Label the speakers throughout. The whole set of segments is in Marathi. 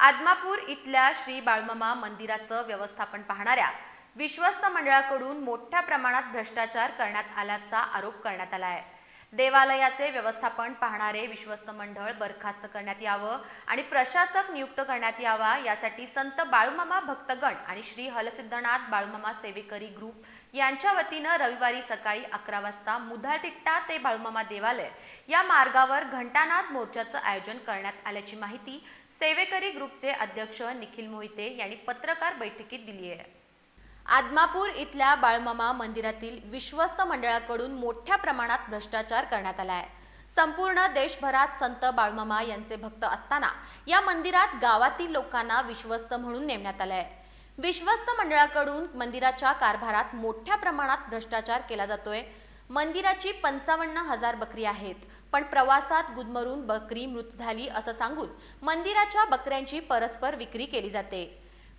Speaker 1: आदमापूर इथल्या श्री बाळमामा मंदिराचं व्यवस्थापन पाहणाऱ्या विश्वस्त मंडळाकडून मोठ्या प्रमाणात भ्रष्टाचार करण्यात आल्याचा आरोप करण्यात आला आहे देवालयाचे व्यवस्थापन पाहणारे विश्वस्त मंडळ बरखास्त करण्यात यावं आणि प्रशासक नियुक्त करण्यात यावा यासाठी संत बाळूमामा भक्तगण आणि श्री हलसिद्धनाथ बाळूमामा सेवेकरी ग्रुप यांच्या वतीनं रविवारी सकाळी अकरा वाजता मुधाळतिट्टा ते बाळूमामा देवालय या मार्गावर घंटानाद मोर्चाचं आयोजन करण्यात आल्याची माहिती सेवेकरी ग्रुपचे अध्यक्ष निखिल मोहिते यांनी पत्रकार बैठकीत दिली आहे. आदमापूर इथल्या बाळमामा मंदिरातील विश्वस्त मंडळाकडून मोठ्या प्रमाणात भ्रष्टाचार करण्यात आला आहे. संपूर्ण देशभरात संत बाळमामा यांचे भक्त असताना या मंदिरात गावातील लोकांना विश्वस्त म्हणून नेमण्यात आलं आहे विश्वस्त मंडळाकडून मंदिराच्या कारभारात मोठ्या प्रमाणात भ्रष्टाचार केला जातोय. मंदिराची पंचावन्न हजार बकरी आहेत. पण प्रवासात गुदमरून बकरी मृत झाली असं सांगून मंदिराच्या बकऱ्यांची परस्पर विक्री केली जाते.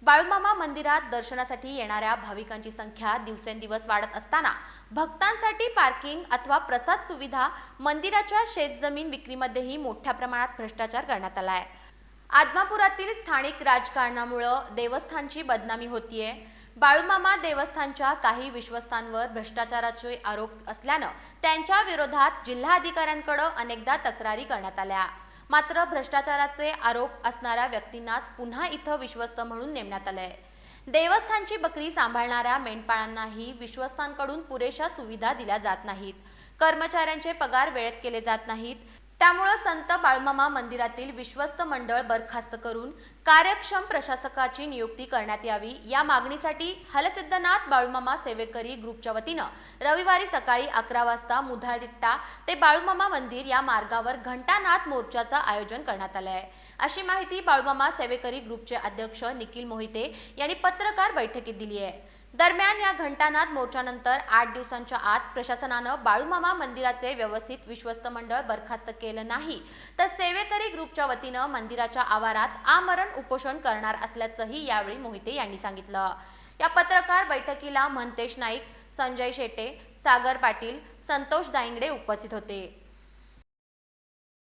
Speaker 1: बाळूमामा मंदिरात दर्शनासाठी येणाऱ्या भाविकांची संख्या दिवसेंदिवस वाढत असताना भक्तांसाठी पार्किंग अथवा प्रसाद सुविधा मंदिराच्या शेतजमीन विक्रीमध्येही मोठ्या प्रमाणात भ्रष्टाचार करण्यात आला आहे. आदमापुरातील स्थानिक राजकारणामुळं देवस्थानची बदनामी होतीये. बाळूमामा देवस्थानच्या काही विश्वस्तांवर भ्रष्टाचाराचे आरोप असल्यानं त्यांच्या विरोधात जिल्हाधिकाऱ्यांकडे अनेकदा तक्रारी करण्यात आल्या. मात्र भ्रष्टाचाराचे आरोप असणाऱ्या व्यक्तींनाच पुन्हा इथं विश्वस्त म्हणून नेमण्यात आलंय. देवस्थानची बकरी सांभाळणाऱ्या मेंढपाळांनाही विश्वस्तांकडून पुरेशा सुविधा दिल्या जात नाहीत. कर्मचाऱ्यांचे पगार वेळेत केले जात नाहीत. त्यामुळं संत बाळमामा मंदिरातील विश्वस्त मंडळ बरखास्त करून कार्यक्षम प्रशासकाची नियुक्ती करण्यात यावी. या मागणीसाठी हलसिद्धनाथ बाळूमामा सेवेकरी ग्रुपच्या वतीनं रविवारी सकाळी अकरा वाजता मुधाळदिट्टा ते बाळूमामा मंदिर या मार्गावर घंटानाथ मोर्चाचं आयोजन करण्यात आलं आहे अशी माहिती बाळूमामा सेवेकरी ग्रुपचे अध्यक्ष निखिल मोहिते यांनी पत्रकार बैठकीत दिली आहे दरम्यान या घंटानाद मोर्चानंतर आठ दिवसांच्या आत प्रशासनानं बाळूमामा मंदिराचे व्यवस्थित विश्वस्त मंडळ बरखास्त केलं नाही तर सेवेकरी ग्रुपच्या वतीनं मंदिराच्या आवारात आमरण उपोषण करणार असल्याचंही यावेळी मोहिते यांनी सांगितलं. या पत्रकार बैठकीला म्हणतेश नाईक संजय शेटे सागर पाटील संतोष दायंगडे उपस्थित होते.